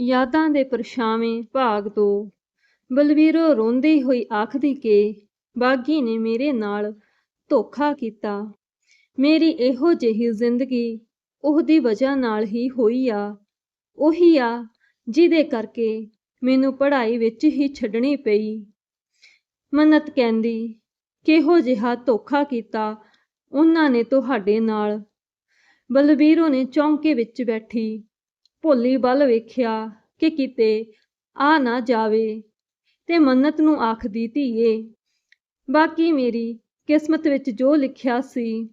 ਯਾਦਾਂ ਦੇ ਪਰਛਾਵੇਂ ਭਾਗ ਤੋਂ ਬਲਵੀਰੋ ਰੋਂਦੀ ਹੋਈ ਆਖਦੀ ਕਿ ਬਾਗੀ ਨੇ ਮੇਰੇ ਨਾਲ ਧੋਖਾ ਕੀਤਾ। ਮੇਰੀ ਇਹੋ ਜਿਹੀ ਜ਼ਿੰਦਗੀ ਉਹਦੀ ਵਜ੍ਹਾ ਨਾਲ ਹੀ ਹੋਈ ਆ। ਉਹੀ ਆ ਜਿਹਦੇ ਕਰਕੇ ਮੈਨੂੰ ਪੜ੍ਹਾਈ ਵਿੱਚ ਹੀ ਛੱਡਣੀ ਪਈ। ਮੰਨਤ ਕਹਿੰਦੀ, ਕਿਹੋ ਜਿਹਾ ਧੋਖਾ ਕੀਤਾ ਉਹਨਾਂ ਨੇ ਤੁਹਾਡੇ ਨਾਲ? ਬਲਬੀਰੋ ਨੇ ਚੌਂਕੇ ਵਿੱਚ ਬੈਠੀ। ਭੋਲੀ ਵੱਲ ਵੇਖਿਆ ਕਿ ਕਿਤੇ ਆ ਨਾ ਜਾਵੇ ਤੇ ਮੰਨਤ ਨੂੰ ਆਖਦੀ ਧੀਏ, ਬਾਕੀ ਮੇਰੀ ਕਿਸਮਤ ਵਿੱਚ ਜੋ ਲਿਖਿਆ ਸੀ,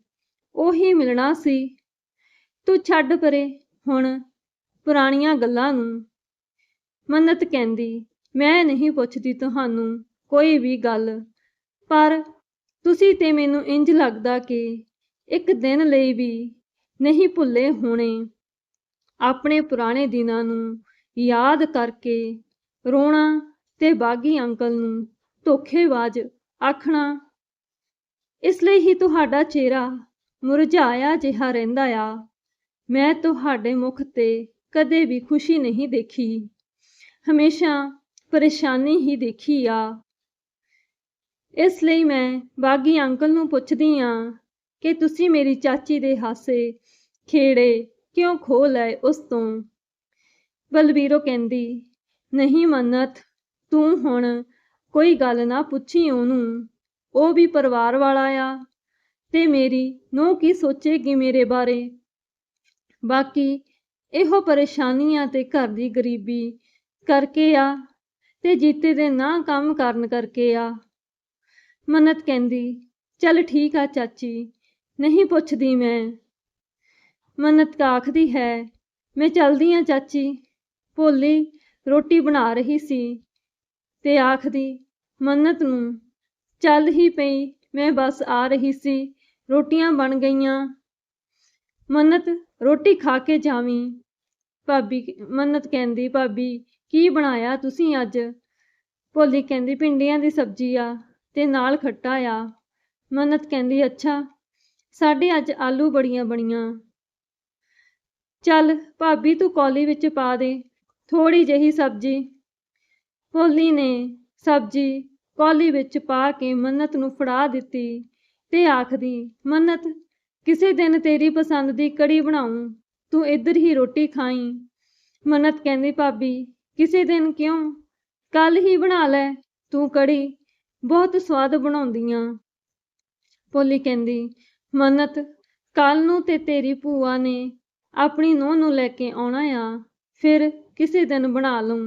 ਉਹੀ ਮਿਲਣਾ ਸੀ। ਤੂੰ ਛੱਡ ਪਰੇ ਹੁਣ ਪੁਰਾਣੀਆਂ ਗੱਲਾਂ ਨੂੰ ਮੰਨਤ ਕਹਿੰਦੀ, ਮੈਂ ਨਹੀਂ ਪੁੱਛਦੀ ਤੁਹਾਨੂੰ ਕੋਈ ਵੀ ਗੱਲ, ਪਰ ਤੁਸੀਂ ਤੇ ਮੈਨੂੰ ਇੰਜ ਲੱਗਦਾ ਕਿ ਇੱਕ ਦਿਨ ਲਈ ਵੀ ਨਹੀਂ ਭੁੱਲੇ ਹੋਣੇ। ਆਪਣੇ ਪੁਰਾਣੇ ਦਿਨਾਂ ਨੂੰ ਯਾਦ ਕਰਕੇ ਰੋਣਾ ਤੇ ਬਾਗੀ ਅੰਕਲ ਨੂੰ ਧੋਖੇਬਾਜ਼ ਆਖਣਾ। ਇਸ ਲਈ ਹੀ ਤੁਹਾਡਾ ਚਿਹਰਾ ਮੁਰਝਾਇਆ ਜਿਹਾ ਰਹਿੰਦਾ ਆ। ਮੈਂ ਤੁਹਾਡੇ ਮੁਖ ਤੇ ਕਦੇ ਵੀ ਖੁਸ਼ੀ ਨਹੀਂ ਦੇਖੀ। ਹਮੇਸ਼ਾ ਪਰੇਸ਼ਾਨੀ ਹੀ ਦੇਖੀ ਆ। ਇਸ ਲਈ ਮੈਂ ਬਾਗੀ ਅੰਕਲ ਨੂੰ ਪੁੱਛਦੀ ਆ ਕਿ ਤੁਸੀਂ ਮੇਰੀ ਚਾਚੀ ਦੇ ਹਾਸੇ ਖੇੜੇ ਕਿਉਂ ਖੋ ਲਏ ਉਸ ਤੋਂ? ਬਲਬੀਰੋ ਕਹਿੰਦੀ, ਨਹੀਂ ਮੰਨਤ, ਤੂੰ ਹੁਣ ਕੋਈ ਗੱਲ ਨਾ ਪੁੱਛੀ ਉਹਨੂੰ। ਉਹ ਵੀ ਪਰਿਵਾਰ ਵਾਲਾ ਆ ਤੇ ਮੇਰੀ ਨੂੰ ਕੀ ਸੋਚੇਗੀ ਮੇਰੇ ਬਾਰੇ? ਬਾਕੀ ਇਹੋ ਪਰੇਸ਼ਾਨੀਆਂ ਤੇ ਘਰ ਦੀ ਗਰੀਬੀ ਕਰਕੇ ਆ ਤੇ ਜੀਤੇ ਦੇ ਨਾ ਕੰਮ ਕਰਨ ਕਰਕੇ ਆ। ਮੰਨਤ ਕਹਿੰਦੀ, ਚੱਲ ਠੀਕ ਆ ਚਾਚੀ, ਨਹੀਂ ਪੁੱਛਦੀ ਮੈਂ। ਮੰਨਤ ਆਖਦੀ ਹੈ, ਮੈਂ ਚਲਦੀ ਆ ਚਾਚੀ, ਭੋਲੀ ਰੋਟੀ ਬਣਾ ਰਹੀ ਸੀ ਤੇ ਆਖਦੀ, ਮੰਨਤ ਨੂੰ ਚੱਲ ਹੀ ਪਈ, ਮੈਂ ਬਸ ਆ ਰਹੀ ਸੀ, ਰੋਟੀਆਂ ਬਣ ਗਈਆਂ। ਮੰਨਤ, ਰੋਟੀ ਖਾ ਕੇ ਜਾਵੀਂ। ਭਾਬੀ ਮੰਨਤ ਕਹਿੰਦੀ, ਭਾਬੀ, ਕੀ ਬਣਾਇਆ ਤੁਸੀਂ ਅੱਜ? ਭੋਲੀ ਕਹਿੰਦੀ, ਭਿੰਡੀਆਂ ਦੀ ਸਬਜ਼ੀ ਆ ਤੇ ਨਾਲ ਖੱਟਾ ਆ। ਮੰਨਤ ਕਹਿੰਦੀ, ਅੱਛਾ, ਸਾਡੇ ਅੱਜ ਆਲੂ ਬੜੀਆਂ ਬਣੀਆਂ। ਚੱਲ ਭਾਬੀ ਤੂੰ ਕੌਲੀ ਵਿੱਚ ਪਾ ਦੇ ਥੋੜੀ ਜਿਹੀ ਸਬਜ਼ੀ। ਭੋਲੀ ਨੇ ਸਬਜ਼ੀ ਕੌਲੀ ਵਿੱਚ ਪਾ ਕੇ ਮੰਨਤ ਨੂੰ ਫੜਾ ਦਿੱਤੀ ਤੇ ਆਖਦੀ, ਮੰਨਤ, ਕਿਸੇ ਦਿਨ ਤੇਰੀ ਪਸੰਦ ਦੀ ਕੜੀ ਬਣਾਉਂ, ਤੂੰ ਇੱਧਰ ਹੀ ਰੋਟੀ ਖਾਈ। ਮੰਨਤ ਕਹਿੰਦੀ, ਭਾਬੀ, ਕਿਸੇ ਦਿਨ ਕਿਉਂ? ਕੱਲ ਹੀ ਬਣਾ ਲੈ, ਤੂੰ ਕੜੀ, ਬਹੁਤ ਸਵਾਦ ਬਣਾਉਂਦੀਆਂ। ਭੋਲੀ ਕਹਿੰਦੀ, ਮੰਨਤ ਕੱਲ ਨੂੰ ਤੇ ਤੇਰੀ ਭੂਆ ਨੇ ਆਪਣੀ ਨੂੰਹ ਨੂੰ ਲੈ ਕੇ ਆਉਣਾ ਆ, ਫਿਰ ਕਿਸੇ ਦਿਨ ਬਣਾ ਲੂੰ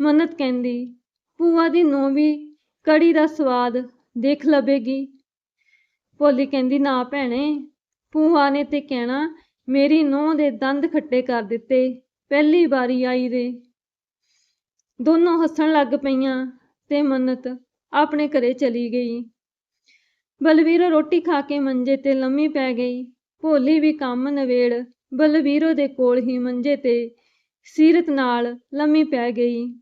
ਮੰਨਤ ਕਹਿੰਦੀ, ਭੂਆ ਦੀ ਨੂੰਹ ਵੀ ਕੜੀ ਦਾ ਸਵਾਦ ਦੇਖ ਲਵੇਗੀ। ਭੋਲੀ ਕਹਿੰਦੀ, ਨਾ ਭੈਣੇ, ਭੂਆ ਨੇ ਤੇ ਕਹਿਣਾ, ਮੇਰੀ ਨੂੰਹ ਦੇ ਦੰਦ ਖੱਟੇ ਕਰ ਦਿੱਤੇ, ਪਹਿਲੀ ਵਾਰੀ ਆਈ ਦੇ ਦੋਨੋਂ ਹੱਸਣ ਲੱਗ ਪਈਆਂ ਤੇ ਮੰਨਤ ਆਪਣੇ ਘਰੇ ਚਲੀ ਗਈ। ਬਲਵੀਰ ਰੋਟੀ ਖਾ ਕੇ ਮੰਜੇ ਤੇ ਲੰਮੀ ਪੈ ਗਈ। ਭੋਲੀ ਵੀ ਕੰਮ ਨਵੇੜ ਬਲਵੀਰੋ ਦੇ ਕੋਲ ਹੀ ਮੰਜੇ ਤੇ ਸੀਰਤ ਨਾਲ ਲੰਮੀ ਪੈ ਗਈ।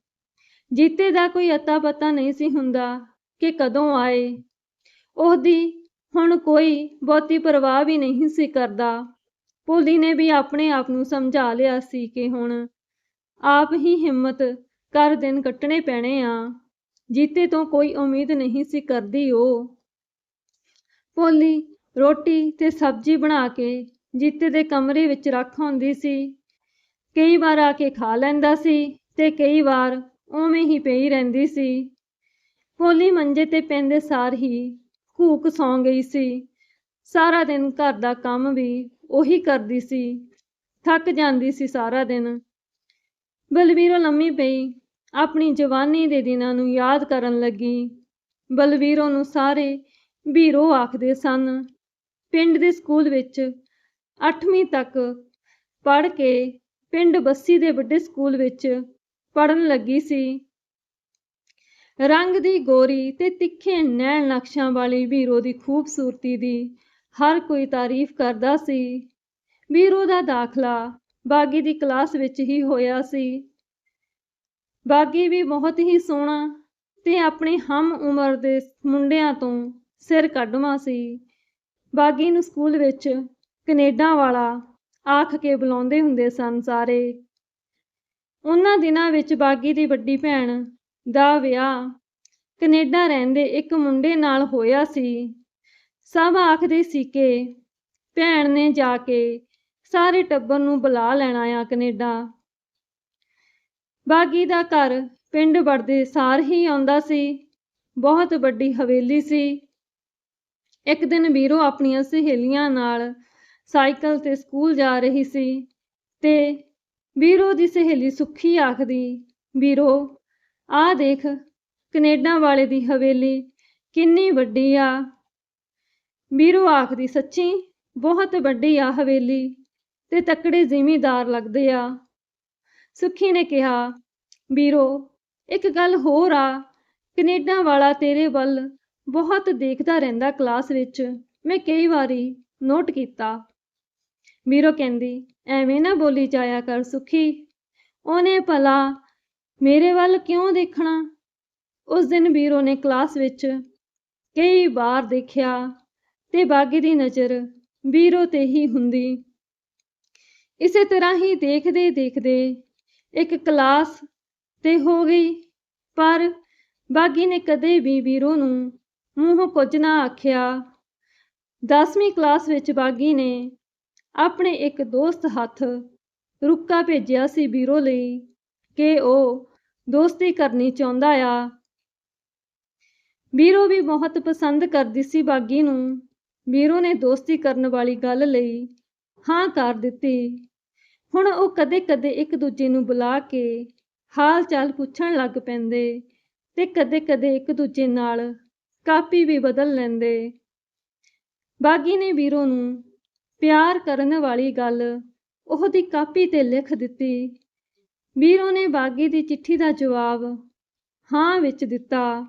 ਜੀਤੇ ਦਾ ਕੋਈ ਅਤਾ ਪਤਾ ਨਹੀਂ ਸੀ ਹੁੰਦਾ ਕਿ ਕਦੋਂ ਆਏ। ਉਹਦੀ ਹੁਣ ਕੋਈ ਬਹੁਤੀ ਪਰਵਾਹ ਵੀ ਨਹੀਂ ਸੀ ਕਰਦਾ। ਭੋਲੀ ਨੇ ਵੀ ਆਪਣੇ ਆਪ ਨੂੰ ਸਮਝਾ ਲਿਆ ਸੀ ਕਿ ਹੁਣ ਆਪ ਹੀ ਹਿੰਮਤ ਕਰ ਦਿਨ ਕੱਟਣੇ ਪੈਣੇ ਆ। ਜੀਤੇ ਤੋਂ ਕੋਈ ਉਮੀਦ ਨਹੀਂ ਸੀ ਕਰਦੀ ਉਹ। ਭੋਲੀ ਰੋਟੀ ਤੇ ਸਬਜ਼ੀ ਬਣਾ ਕੇ ਜੀਤੇ ਦੇ ਕਮਰੇ ਵਿੱਚ ਰੱਖ ਆਉਂਦੀ ਸੀ। ਕਈ ਵਾਰ ਆ ਕੇ ਖਾ ਲੈਂਦਾ ਸੀ ਤੇ ਕਈ ਵਾਰ ਉਵੇਂ ਹੀ ਪਈ ਰਹਿੰਦੀ ਸੀ। ਭੋਲੀ ਮੰਜੇ ਤੇ ਪੈਂਦੇ ਸਾਰ ਹੀ ਘੂਕ ਸੌਂ ਗਈ ਸੀ। ਸਾਰਾ ਦਿਨ ਘਰ ਦਾ ਕੰਮ ਵੀ ਉਹੀ ਕਰਦੀ ਸੀ। ਥੱਕ ਜਾਂਦੀ ਸੀ ਸਾਰਾ ਦਿਨ। ਬਲਵੀਰੋ ਲੰਮੀ ਪਈ, ਆਪਣੀ ਜਵਾਨੀ ਦੇ ਦਿਨਾਂ ਨੂੰ ਯਾਦ ਕਰਨ ਲੱਗੀ। ਬਲਵੀਰੋ ਨੂੰ ਸਾਰੇ ਵੀਰੋ ਆਖਦੇ ਸਨ। ਪਿੰਡ ਦੇ ਸਕੂਲ ਵਿੱਚ 8ਵੀਂ ਤੱਕ ਪੜ੍ਹ ਕੇ ਪਿੰਡ ਬੱਸੀ ਦੇ ਵੱਡੇ ਸਕੂਲ ਵਿੱਚ ਪੜਨ ਲੱਗੀ ਸੀ। ਰੰਗ ਦੀ ਗੋਰੀ ਤੇ ਤਿੱਖੇ ਨੈਣ ਨਕਸ਼ਾਂ ਵਾਲੀ ਵੀਰੋ ਦੀ ਖੂਬਸੂਰਤੀ ਦੀ ਹਰ ਕੋਈ ਤਾਰੀਫ ਕਰਦਾ ਸੀ। ਵੀਰੋ ਦਾ ਦਾਖਲਾ ਬਾਗੀ ਦੀ ਕਲਾਸ ਵਿੱਚ ਹੀ ਹੋਇਆ ਸੀ। ਬਾਗੀ ਵੀ ਬਹੁਤ ਹੀ ਸੋਹਣਾ ਤੇ ਆਪਣੇ ਹਮ ਉਮਰ ਦੇ ਮੁੰਡਿਆਂ ਤੋਂ ਸਿਰ ਕੱਢਵਾ ਸੀ। ਬਾਗੀ ਨੂੰ ਸਕੂਲ ਵਿੱਚ ਕੈਨੇਡਾ ਵਾਲਾ ਆਖ ਕੇ ਬੁਲਾਉਂਦੇ ਹੁੰਦੇ ਸਨ ਸਾਰੇ। ਉਹਨਾਂ ਦਿਨਾਂ ਵਿੱਚ ਬਾਗੀ ਦੀ ਵੱਡੀ ਭੈਣ ਦਾ ਵਿਆਹ ਕੈਨੇਡਾ ਰਹਿੰਦੇ ਇੱਕ ਮੁੰਡੇ ਨਾਲ ਹੋਇਆ ਸੀ। ਸਭ ਆਖਦੇ ਸੀ ਕਿ ਭੈਣ ਨੇ ਜਾ ਕੇ ਸਾਰੇ ਟੱਬਰ ਨੂੰ ਬੁਲਾ ਲੈਣਾ ਆ ਕੈਨੇਡਾ। ਬਾਗੀ ਦਾ ਘਰ ਪਿੰਡ ਵੜਦੇ ਸਾਰ ਹੀ ਆਉਂਦਾ ਸੀ। ਬਹੁਤ ਵੱਡੀ ਹਵੇਲੀ ਸੀ। ਇੱਕ ਦਿਨ ਵੀਰੋ ਆਪਣੀਆਂ ਸਹੇਲੀਆਂ ਨਾਲ ਸਾਈਕਲ ਤੇ ਸਕੂਲ ਜਾ ਰਹੀ ਸੀ ਤੇ ਵੀਰੋ ਦੀ ਸਹੇਲੀ ਸੁੱਖੀ ਆਖਦੀ, ਵੀਰੋ ਆ ਦੇਖ, ਕੈਨੇਡਾ ਵਾਲੇ ਦੀ ਹਵੇਲੀ ਕਿੰਨੀ ਵੱਡੀ ਆ। ਵੀਰੋ ਆਖਦੀ, ਸੱਚੀ, ਬਹੁਤ ਵੱਡੀ ਆ ਹਵੇਲੀ ਤੇ ਤਕੜੇ ਜ਼ਿਮੀਦਾਰ ਲੱਗਦੇ ਆ। ਸੁੱਖੀ ਨੇ ਕਿਹਾ, ਵੀਰੋ, ਇੱਕ ਗੱਲ ਹੋਰ ਆ, ਕੈਨੇਡਾ ਵਾਲਾ ਤੇਰੇ ਵੱਲ ਬਹੁਤ ਦੇਖਦਾ ਰਹਿੰਦਾ ਕਲਾਸ ਵਿੱਚ। ਮੈਂ ਕਈ ਵਾਰੀ ਨੋਟ ਕੀਤਾ। ਵੀਰੋ ਕਹਿੰਦੀ, ਐਵੇਂ ਨਾ ਬੋਲੀ ਜਾਇਆ ਕਰ ਸੁਖੀ। ਉਹਨੇ ਭਲਾ ਮੇਰੇ ਵੱਲ ਕਿਉਂ ਦੇਖਣਾ? ਉਸ ਦਿਨ ਵੀਰੋ ਨੇ ਕਲਾਸ ਵਿੱਚ ਕਈ ਵਾਰ ਦੇਖਿਆ ਤੇ ਬਾਗੀ ਦੀ ਨਜ਼ਰ ਵੀਰੋ ਤੇ ਹੀ ਹੁੰਦੀ। ਇਸੇ ਤਰ੍ਹਾਂ ਹੀ ਦੇਖਦੇ ਦੇਖਦੇ ਇੱਕ ਕਲਾਸ ਤੇ ਹੋ ਗਈ, ਪਰ ਬਾਗੀ ਨੇ ਕਦੇ ਵੀ ਵੀਰੋ ਨੂੰ ਮੂੰਹ ਕੁਝ ਨਾ ਆਖਿਆ। 10ਵੀਂ ਕਲਾਸ ਵਿੱਚ ਬਾਗੀ ਨੇ ਆਪਣੇ ਇੱਕ ਦੋਸਤ ਹੱਥ ਰੁੱਕਾ ਭੇਜਿਆ ਸੀ ਵੀਰੋ ਲਈ ਕਿ ਉਹ ਦੋਸਤੀ ਕਰਨੀ ਚਾਹੁੰਦਾ ਆ। ਵੀਰੋ ਵੀ ਬਹੁਤ ਪਸੰਦ ਕਰਦੀ ਸੀ ਬਾਗੀ ਨੂੰ। ਵੀਰੋ ਨੇ ਦੋਸਤੀ ਕਰਨ ਵਾਲੀ ਗੱਲ ਲਈ ਹਾਂ ਕਰ ਦਿੱਤੀ। ਹੁਣ ਉਹ ਕਦੇ-ਕਦੇ ਇੱਕ ਦੂਜੇ ਨੂੰ ਬੁਲਾ ਕੇ ਹਾਲ ਚਾਲ ਪੁੱਛਣ ਲੱਗ ਪੈਂਦੇ ਤੇ ਕਦੇ-ਕਦੇ ਇੱਕ ਦੂਜੇ ਨਾਲ ਕਾਪੀ ਵੀ ਬਦਲ ਲੈਂਦੇ। ਬਾਗੀ ਨੇ ਵੀਰੋ ਨੂੰ ਪਿਆਰ ਕਰਨ ਵਾਲੀ ਗੱਲ ਉਹਦੀ ਕਾਪੀ ਤੇ ਲਿਖ ਦਿੱਤੀ। ਵੀਰੋ ਨੇ ਬਾਗੀ ਦੀ ਚਿੱਠੀ ਦਾ ਜਵਾਬ ਹਾਂ ਵਿੱਚ ਦਿੱਤਾ।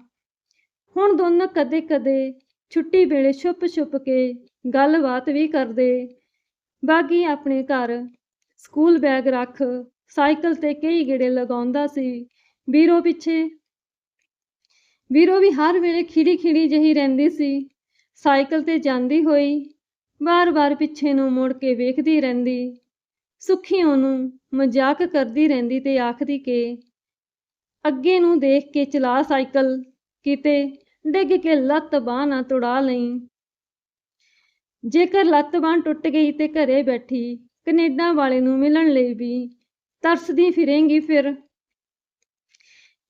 ਹੁਣ ਦੋਨੋਂ ਕਦੇ-ਕਦੇ ਛੁੱਟੀ ਵੇਲੇ ਛੁਪ-ਛੁਪ ਕੇ ਗੱਲਬਾਤ ਵੀ ਕਰਦੇ। ਬਾਗੀ ਆਪਣੇ ਘਰ ਸਕੂਲ ਬੈਗ ਰੱਖ ਸਾਈਕਲ ਤੇ ਕਈ ਗੇੜੇ ਲਗਾਉਂਦਾ ਸੀ। ਵੀਰੋ ਪਿੱਛੇ। ਵੀਰੋ ਵੀ ਹਰ ਵੇਲੇ ਖਿੜੀ-ਖਿੜੀ ਜਹੀ ਰਹਿੰਦੀ ਸੀ। ਸਾਈਕਲ ਤੇ ਜਾਂਦੀ ਹੋਈ ਵਾਰ-ਵਾਰ ਪਿੱਛੇ ਨੂੰ ਮੁੜ ਕੇ ਵੇਖਦੀ ਰਹਿੰਦੀ। ਸੁੱਖੀ ਉਹਨੂੰ ਮਜ਼ਾਕ ਕਰਦੀ ਰਹਿੰਦੀ ਤੇ ਆਖਦੀ ਕਿ ਅੱਗੇ ਨੂੰ ਦੇਖ ਕੇ ਚਲਾ ਸਾਈਕਲ, ਕਿਤੇ ਡਿੱਗ ਕੇ ਲੱਤ ਬਾਂਹ ਨਾ ਤੁੜਾ ਲਈ। ਜੇਕਰ ਲੱਤ ਬਾਂਹ ਟੁੱਟ ਗਈ ਤੇ ਘਰੇ ਬੈਠੀ, ਕੈਨੇਡਾ ਵਾਲੇ ਨੂੰ ਮਿਲਣ ਲਈ ਵੀ ਤਰਸਦੀ ਫਿਰੇਂਗੀ ਫਿਰ।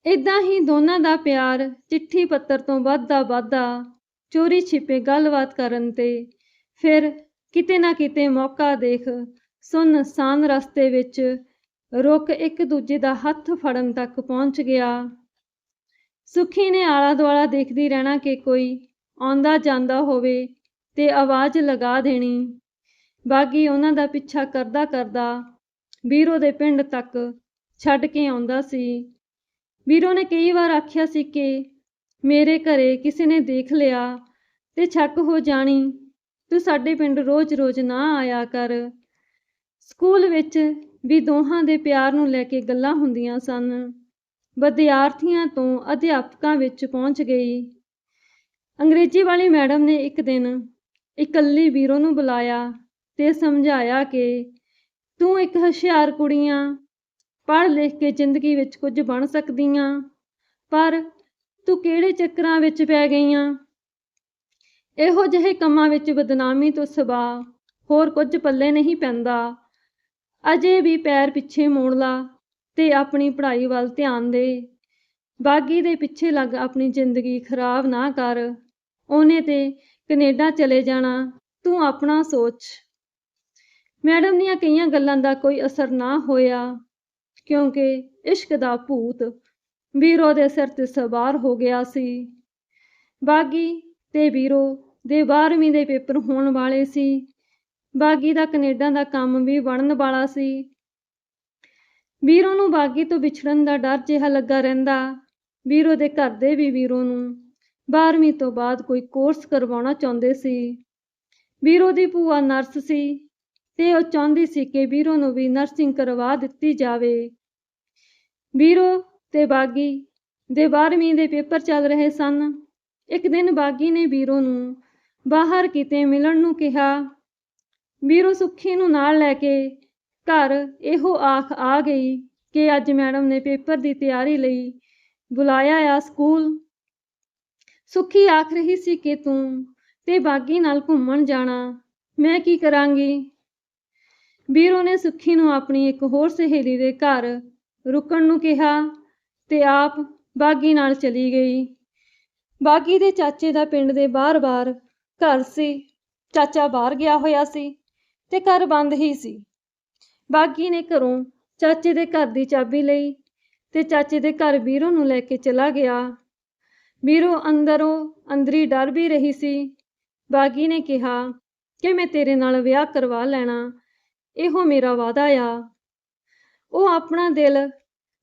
ਇਦਾਂ ਹੀ ਦੋਨਾਂ ਦਾ ਪਿਆਰ ਚਿੱਠੀ ਪੱਤਰ ਤੋਂ ਵੱਧਦਾ ਵੱਧਦਾ ਚੋਰੀ ਛਿਪੇ ਗੱਲਬਾਤ ਕਰਨ ਤੇ ਫਿਰ ਕਿਤੇ ਨਾ ਕਿਤੇ ਮੌਕਾ ਦੇਖ ਸੁੰਨਸਾਨ ਰਸਤੇ ਵਿੱਚ ਰੁਕ ਇੱਕ ਦੂਜੇ ਦਾ ਹੱਥ ਫੜਨ ਤੱਕ ਪਹੁੰਚ ਗਿਆ। ਸੁਖੀ ਨੇ ਆਲਾ ਦੁਆਲਾ ਦੇਖਦੀ ਰਹਿਣਾ ਕਿ ਕੋਈ ਆਉਂਦਾ ਜਾਂਦਾ ਹੋਵੇ ਤੇ ਆਵਾਜ਼ ਲਗਾ ਦੇਣੀ। ਬਾਗੀ ਉਹਨਾਂ ਦਾ ਪਿੱਛਾ ਕਰਦਾ ਕਰਦਾ ਵੀਰੋ ਦੇ ਪਿੰਡ ਤੱਕ ਛੱਡ ਕੇ ਆਉਂਦਾ ਸੀ। ਵੀਰੋ ਨੇ ਕਈ ਵਾਰ ਆਖਿਆ ਸੀ ਕਿ ਮੇਰੇ ਘਰੇ ਕਿਸੇ ਨੇ ਦੇਖ ਲਿਆ ਤੇ ਛੱਕ ਹੋ ਜਾਣੀ। ਤੂੰ ਸਾਡੇ ਪਿੰਡ ਰੋਜ਼-ਰੋਜ਼ ਨਾ ਆਇਆ ਕਰ। ਸਕੂਲ ਵਿੱਚ ਵੀ ਦੋਹਾਂ ਦੇ ਪਿਆਰ ਨੂੰ ਲੈ ਕੇ ਗੱਲਾਂ ਹੁੰਦੀਆਂ ਸਨ। ਵਿਦਿਆਰਥੀਆਂ ਤੋਂ ਅਧਿਆਪਕਾਂ ਵਿੱਚ ਪਹੁੰਚ ਗਈ। ਅੰਗਰੇਜ਼ੀ ਵਾਲੀ ਮੈਡਮ ਨੇ ਇੱਕ ਦਿਨ ਇਕੱਲੀ ਵੀਰੋ ਨੂੰ ਬੁਲਾਇਆ ਤੇ ਸਮਝਾਇਆ ਕਿ ਤੂੰ ਇੱਕ ਹੁਸ਼ਿਆਰ ਕੁੜੀਆਂ ਪੜ੍ਹ ਲਿਖ ਕੇ ਜ਼ਿੰਦਗੀ ਵਿੱਚ ਕੁਝ ਬਣ ਸਕਦੀਆਂ, ਪਰ ਤੂੰ ਕਿਹੜੇ ਚੱਕਰਾਂ ਵਿੱਚ ਪੈ ਗਈਆਂ? ਇਹੋ ਜਿਹੇ ਕੰਮਾਂ ਵਿੱਚ ਬਦਨਾਮੀ ਤੋਂ ਸਿਵਾ ਹੋਰ ਕੁਝ ਪੱਲੇ ਨਹੀਂ ਪੈਂਦਾ। ਅਜੇ ਵੀ ਪੈਰ ਪਿੱਛੇ ਮੋੜ ਲਾ ਤੇ ਆਪਣੀ ਪੜ੍ਹਾਈ ਵੱਲ ਧਿਆਨ ਦੇ। ਬਾਗੀ ਦੇ ਪਿੱਛੇ ਲੱਗ ਆਪਣੀ ਜ਼ਿੰਦਗੀ ਖਰਾਬ ਨਾ ਕਰ। ਉਹਨੇ ਤੇ ਕੈਨੇਡਾ ਚਲੇ ਜਾਣਾ, ਤੂੰ ਆਪਣਾ ਸੋਚ। ਮੈਡਮ ਦੀਆਂ ਕਈਆਂ ਗੱਲਾਂ ਦਾ ਕੋਈ ਅਸਰ ਨਾ ਹੋਇਆ, ਕਿਉਂਕਿ ਇਸ਼ਕ ਦਾ ਭੂਤ ਵੀਰੋ ਦੇ ਸਿਰ ਤੇ ਸਵਾਰ ਹੋ ਗਿਆ ਸੀ। ਬਾਗੀ ਤੇ ਵੀਰੋ ਦੇ 12ਵੀਂ ਦੇ ਪੇਪਰ ਹੋਣ ਵਾਲੇ ਸੀ। ਬਾਗੀ ਦਾ ਕੈਨੇਡਾ ਦਾ ਕੰਮ ਵੀ ਬਣਨ ਵਾਲਾ ਸੀ। ਵੀਰੋ ਨੂੰ ਬਾਗੀ ਤੋਂ ਵਿਛੜਨ ਦਾ ਡਰ ਜਿਹਾ ਲੱਗਾ ਰਹਿੰਦਾ। ਵੀਰੋ ਦੇ ਘਰ ਦੇ ਵੀ ਵੀਰੋ ਨੂੰ 12ਵੀਂ ਤੋਂ ਬਾਅਦ ਕੋਈ ਕੋਰਸ ਕਰਵਾਉਣਾ ਚਾਹੁੰਦੇ ਸੀ। ਵੀਰੋ ਦੀ ਭੂਆ ਨਰਸ ਸੀ ਤੇ ਉਹ ਚਾਹੁੰਦੀ ਸੀ ਕਿ ਵੀਰੋ ਨੂੰ ਵੀ ਨਰਸਿੰਗ ਕਰਵਾ ਦਿੱਤੀ ਜਾਵੇ। ਵੀਰੋ ਤੇ ਬਾਗੀ ਦੇ 12ਵੀਂ ਦੇ ਪੇਪਰ ਚੱਲ ਰਹੇ ਸਨ। ਇੱਕ ਦਿਨ ਬਾਗੀ ਨੇ ਵੀਰੋ ਨੂੰ ਬਾਹਰ ਕਿਤੇ ਮਿਲਣ ਨੂੰ ਕਿਹਾ। ਵੀਰੋ ਸੁੱਖੀ ਨੂੰ ਨਾਲ ਲੈ ਕੇ ਘਰ ਇਹੋ ਆਖ ਆ ਗਈ ਕਿ ਅੱਜ ਮੈਡਮ ਨੇ ਪੇਪਰ ਦੀ ਤਿਆਰੀ ਲਈ ਬੁਲਾਇਆ ਆ ਸਕੂਲ। ਸੁੱਖੀ ਆਖ ਰਹੀ ਸੀ ਕਿ ਤੂੰ ਤੇ ਬਾਗੀ ਨਾਲ ਘੁੰਮਣ ਜਾਣਾ, ਮੈਂ ਕੀ ਕਰਾਂਗੀ? ਵੀਰੋ ਨੇ ਸੁੱਖੀ ਨੂੰ ਆਪਣੀ ਇੱਕ ਹੋਰ ਸਹੇਲੀ ਦੇ ਘਰ ਰੁਕਣ ਨੂੰ ਕਿਹਾ ਤੇ ਆਪ ਬਾਗੀ ਨਾਲ ਚਲੀ ਗਈ। ਬਾਗੀ ਦੇ ਚਾਚੇ ਦਾ ਪਿੰਡ ਦੇ ਬਾਰ ਬਾਰ ਘਰ ਸੀ, ਚਾਚਾ ਬਾਹਰ ਗਿਆ ਹੋਇਆ ਸੀ ਤੇ ਘਰ ਬੰਦ ਹੀ ਸੀ। ਬਾਗੀ ਨੇ ਘਰੋਂ ਚਾਚੇ ਦੇ ਘਰ ਦੀ ਚਾਬੀ ਲਈ ਤੇ ਚਾਚੇ ਦੇ ਘਰ ਵੀਰੋ ਨੂੰ ਲੈ ਕੇ ਚਲਾ ਗਿਆ। ਵੀਰੋ ਅੰਦਰੋਂ ਅੰਦਰੀ ਡਰ ਵੀ ਰਹੀ ਸੀ। ਬਾਗੀ ਨੇ ਕਿਹਾ, ਕਿ ਮੈਂ ਤੇਰੇ ਨਾਲ ਵਿਆਹ ਕਰਵਾ ਲੈਣਾ, ਇਹੋ ਮੇਰਾ ਵਾਅਦਾ ਆ। ਉਹ ਆਪਣਾ ਦਿਲ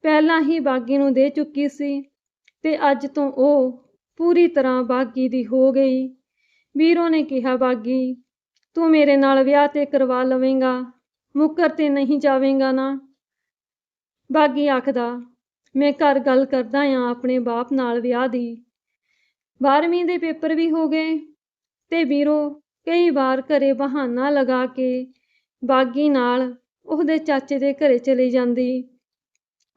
ਪਹਿਲਾਂ ਹੀ ਬਾਗੀ ਨੂੰ ਦੇ ਚੁੱਕੀ ਸੀ ਤੇ ਅੱਜ ਤੋਂ ਉਹ ਪੂਰੀ ਤਰ੍ਹਾਂ ਬਾਗੀ ਦੀ ਹੋ ਗਈ। ਵੀਰੋ ਨੇ ਕਿਹਾ, ਬਾਗੀ, ਤੂੰ ਮੇਰੇ ਨਾਲ ਵਿਆਹ ਤੇ ਕਰਵਾ ਲਵੇਂਗਾ, ਮੁੱਕਰ ਤੇ ਨਹੀਂ ਜਾਵੇਂਗਾ ਨਾ। ਬਾਗੀ ਆਖਦਾ, ਮੈਂ ਘਰ ਗੱਲ ਕਰਦਾ ਆ ਆਪਣੇ ਬਾਪ ਨਾਲ ਵਿਆਹ ਦੀ। 12ਵੀਂ ਦੇ ਪੇਪਰ ਵੀ ਹੋ ਗਏ ਤੇ ਵੀਰੋ ਕਈ ਵਾਰ ਘਰੇ ਬਹਾਨਾ ਲਗਾ ਕੇ ਬਾਗੀ ਨਾਲ ਉਹਦੇ ਚਾਚੇ ਦੇ ਘਰੇ ਚਲੀ ਜਾਂਦੀ।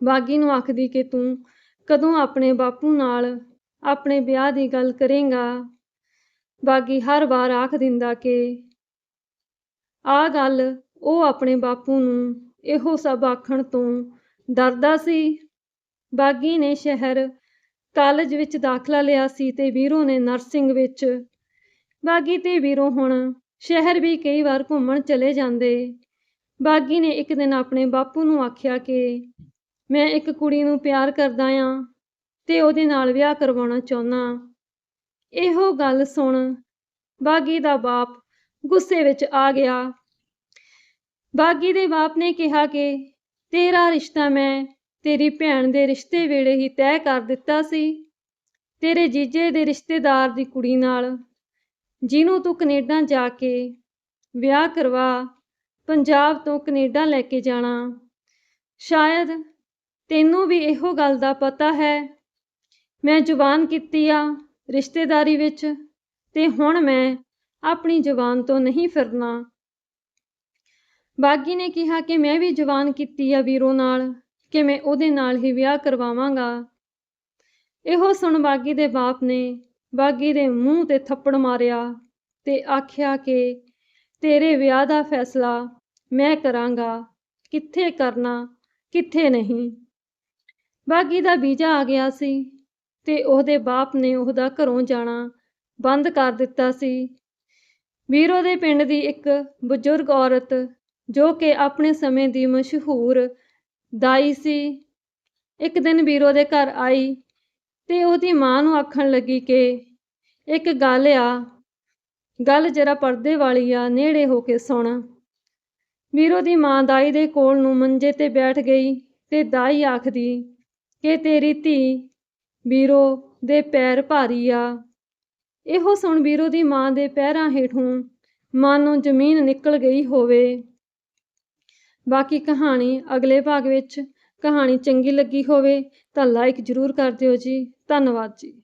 ਬਾਗੀ ਨੂੰ ਆਖਦੀ ਕਿ ਤੂੰ ਕਦੋਂ ਆਪਣੇ ਬਾਪੂ ਨਾਲ ਆਪਣੇ ਵਿਆਹ ਦੀ ਗੱਲ ਕਰੇਂਗਾ? ਬਾਗੀ ਹਰ ਵਾਰ ਆਖ ਦਿੰਦਾ ਕਿ ਆ ਗੱਲ ਉਹ ਆਪਣੇ ਬਾਪੂ ਨੂੰ ਇਹੋ ਸਭ ਆਖਣ ਤੋਂ ਡਰਦਾ ਸੀ। ਬਾਗੀ ਨੇ ਸ਼ਹਿਰ ਕਾਲਜ ਵਿੱਚ ਦਾਖਲਾ ਲਿਆ ਸੀ ਤੇ ਵੀਰੋ ਨੇ ਨਰਸਿੰਗ ਵਿੱਚ। ਬਾਗੀ ਤੇ ਵੀਰੋ ਹੁਣ ਸ਼ਹਿਰ ਵੀ ਕਈ ਵਾਰ ਘੁੰਮਣ ਚਲੇ ਜਾਂਦੇ। ਬਾਗੀ ਨੇ ਇੱਕ ਦਿਨ ਆਪਣੇ ਬਾਪੂ ਨੂੰ ਆਖਿਆ ਕਿ ਮੈਂ ਇੱਕ ਕੁੜੀ ਨੂੰ ਪਿਆਰ ਕਰਦਾ ਆ ਤੇ ਉਹਦੇ ਨਾਲ ਵਿਆਹ ਕਰਵਾਉਣਾ ਚਾਹੁੰਦਾ ਇਹੋ ਗੱਲ ਸੁਣ। ਬਾਗੀ ਦਾ ਬਾਪ ਗੁੱਸੇ ਵਿੱਚ ਆ ਗਿਆ। ਬਾਗੀ ਦੇ ਬਾਪ ਨੇ ਕਿਹਾ ਕਿ ਤੇਰਾ ਰਿਸ਼ਤਾ ਮੈਂ ਤੇਰੀ ਭੈਣ ਦੇ ਰਿਸ਼ਤੇ ਵੇਲੇ ਹੀ ਤੈਅ ਕਰ ਦਿੱਤਾ ਸੀ। ਤੇਰੇ ਜੀਜੇ ਦੇ ਰਿਸ਼ਤੇਦਾਰ ਦੀ ਕੁੜੀ ਨਾਲ ਜਿਹਨੂੰ ਤੂੰ ਕੈਨੇਡਾ ਜਾ ਕੇ ਵਿਆਹ ਕਰਵਾ, ਪੰਜਾਬ ਤੋਂ ਕੈਨੇਡਾ ਲੈ ਕੇ ਜਾਣਾ। ਸ਼ਾਇਦ ਤੈਨੂੰ ਵੀ ਇਹੋ ਗੱਲ ਦਾ ਪਤਾ ਹੈ। ਮੈਂ ਜ਼ੁਬਾਨ ਕੀਤੀ ਆ। ਰਿਸ਼ਤੇਦਾਰੀ ਵਿੱਚ, ਤੇ ਹੁਣ ਮੈਂ ਆਪਣੀ ਜ਼ੁਬਾਨ ਤੋਂ ਨਹੀਂ ਫਿਰਨਾ। ਬਾਗੀ ਨੇ ਕਿਹਾ ਕਿ ਮੈਂ ਵੀ ਜ਼ੁਬਾਨ ਕੀਤੀ ਆ ਵੀਰੋ ਨਾਲ, ਕਿ ਮੈਂ ਉਹਦੇ ਨਾਲ ਹੀ ਵਿਆਹ ਕਰਵਾਵਾਂਗਾ। ਇਹੋ ਸੁਣ ਬਾਗੀ ਦੇ ਬਾਪ ਨੇ ਬਾਗੀ ਦੇ ਮੂੰਹ ਤੇ ਥੱਪੜ ਮਾਰਿਆ ਤੇ ਆਖਿਆ ਕਿ ਤੇਰੇ ਵਿਆਹ ਦਾ ਫੈਸਲਾ ਮੈਂ ਕਰਾਂਗਾ, ਕਿੱਥੇ ਕਰਨਾ, ਕਿੱਥੇ ਨਹੀਂ। ਬਾਗੀ ਦਾ ਵੀਜ਼ਾ ਆ ਗਿਆ ਸੀ। ਤੇ ਉਹਦੇ ਬਾਪ ਨੇ ਉਹਦਾ ਘਰੋਂ ਜਾਣਾ ਬੰਦ ਕਰ ਦਿੱਤਾ ਸੀ। ਵੀਰੋ ਦੇ ਪਿੰਡ ਦੀ ਇੱਕ ਬਜ਼ੁਰਗ ਔਰਤ ਜੋ ਕਿ ਆਪਣੇ ਸਮੇਂ ਦੀ ਮਸ਼ਹੂਰ ਦਾਈ ਸੀ। ਇੱਕ ਦਿਨ ਵੀਰੋ ਦੇ ਘਰ ਆਈ ਤੇ ਉਹਦੀ ਮਾਂ ਨੂੰ ਆਖਣ ਲੱਗੀ ਕਿ ਇੱਕ ਗੱਲ ਆ, ਗੱਲ ਜਰਾ ਪਰਦੇ ਵਾਲੀ ਆ, ਨੇੜੇ ਹੋ ਕੇ ਸੁਣ। ਵੀਰੋ ਦੀ ਮਾਂ ਦਾਈ ਦੇ ਕੋਲ ਨੂੰ ਮੰਜੇ ਤੇ ਬੈਠ ਗਈ ਤੇ ਦਾਈ ਆਖਦੀ, ਕਿ ਤੇਰੀ ਧੀ ਵੀਰੋ, ਦੇ ਪੈਰ ਭਾਰੀ ਆ। ਇਹੋ ਸੁਣ ਵੀਰੋ ਦੀ ਮਾਂ ਦੇ ਪੈਰਾਂ ਹੇਠੋਂ ਮਾਨੋਂ ਜ਼ਮੀਨ ਨਿਕਲ ਗਈ ਹੋਵੇ। ਬਾਕੀ ਕਹਾਣੀ ਅਗਲੇ ਭਾਗ ਵਿੱਚ ਕਹਾਣੀ ਚੰਗੀ ਲੱਗੀ ਹੋਵੇ ਤਾਂ ਲਾਈਕ ਜ਼ਰੂਰ ਕਰ ਦਿਓ ਜੀ। ਧੰਨਵਾਦ ਜੀ।